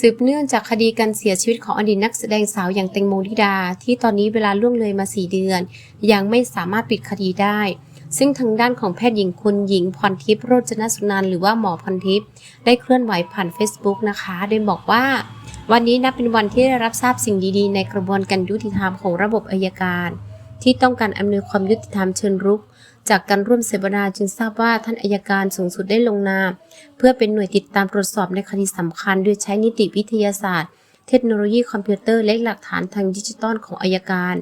สืบเนื่องจากคดีการเสียชีวิตของอดีตนักแสดงสาวอย่างแตงโมนิดา ที่ตอนนี้เวลาล่วงเลยมา 4 เดือน ยังไม่สามารถปิดคดีได้ ซึ่งทางด้านของแพทย์หญิงคุณหญิงพรทิพย์โรจนสุนันหรือว่าหมอพรทิพย์ได้เคลื่อนไหวผ่าน Facebook นะคะ โดยบอกว่า วันนี้นับเป็นวันที่ได้รับทราบสิ่งดีๆ ในกระบวนการยุติธรรมของระบบอายการ ที่ต้องการอำนวยความยุติธรรมเชิงรุก จากการร่วมเสวนาจึงทราบว่าท่านอายการสูงสุดได้ลงนามเพื่อเป็นหน่วยติดตามตรวจสอบในคดีสำคัญ โดยใช้นิติวิทยาศาสตร์ เทคโนโลยีคอมพิวเตอร์และหลักฐานทางดิจิตอลของอายการ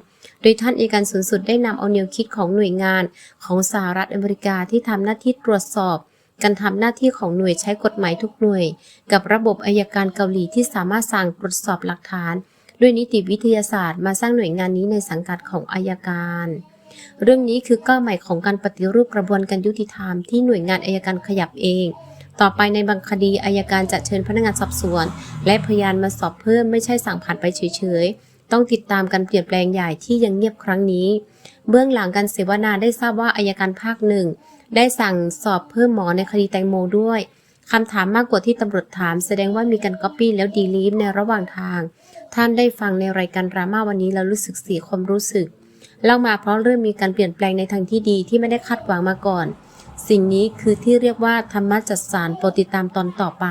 โดยท่านอัยการสูงสุดได้นำเอาแนวคิดของหน่วยงานของสหรัฐอเมริกาที่ทำหน้าที่ตรวจสอบการทำหน้าที่ของหน่วยใช้กฎหมายทุกหน่วย กับระบบอายการเกาหลีที่สามารถสั่งตรวจสอบหลักฐาน ด้วยนิติวิทยาศาสตร์มาสร้างหน่วยงานนี้ในสังกัดของอายการ เรื่องนี้คือก้าวใหม่ของการปฏิรูปกระบวนการยุติธรรมที่หน่วยงานอายการขยับเอง ต่อไปในบางคดีอายการจะเชิญพนักงานสอบสวน และพยานมาสอบเพิ่มไม่ใช่สั่งผ่านไปเฉยๆ ต้องติดตามการเปลี่ยนแปลงใหญ่ที่ยังเงียบครั้งนี้ เบื้องหลังการเสวนาได้ทราบว่าอายการภาคหนึ่งได้สั่งสอบเพิ่มหมอในคดีแตงโมด้วย คำถามมากกว่าที่ตำรวจถาม แสดงว่ามีการก๊อปปี้แล้วดีลีฟในระหว่างทาง ท่านได้ฟังในรายการดราม่าวันนี้แล้วรู้สึกเสียความรู้สึกเล่ามาเพราะเริ่มมีการเปลี่ยนแปลงในทางที่ดีที่ไม่ได้คาดหวังมาก่อน สิ่งนี้คือที่เรียกว่าธรรมะจัดสารโปรดติดตามตอนต่อไป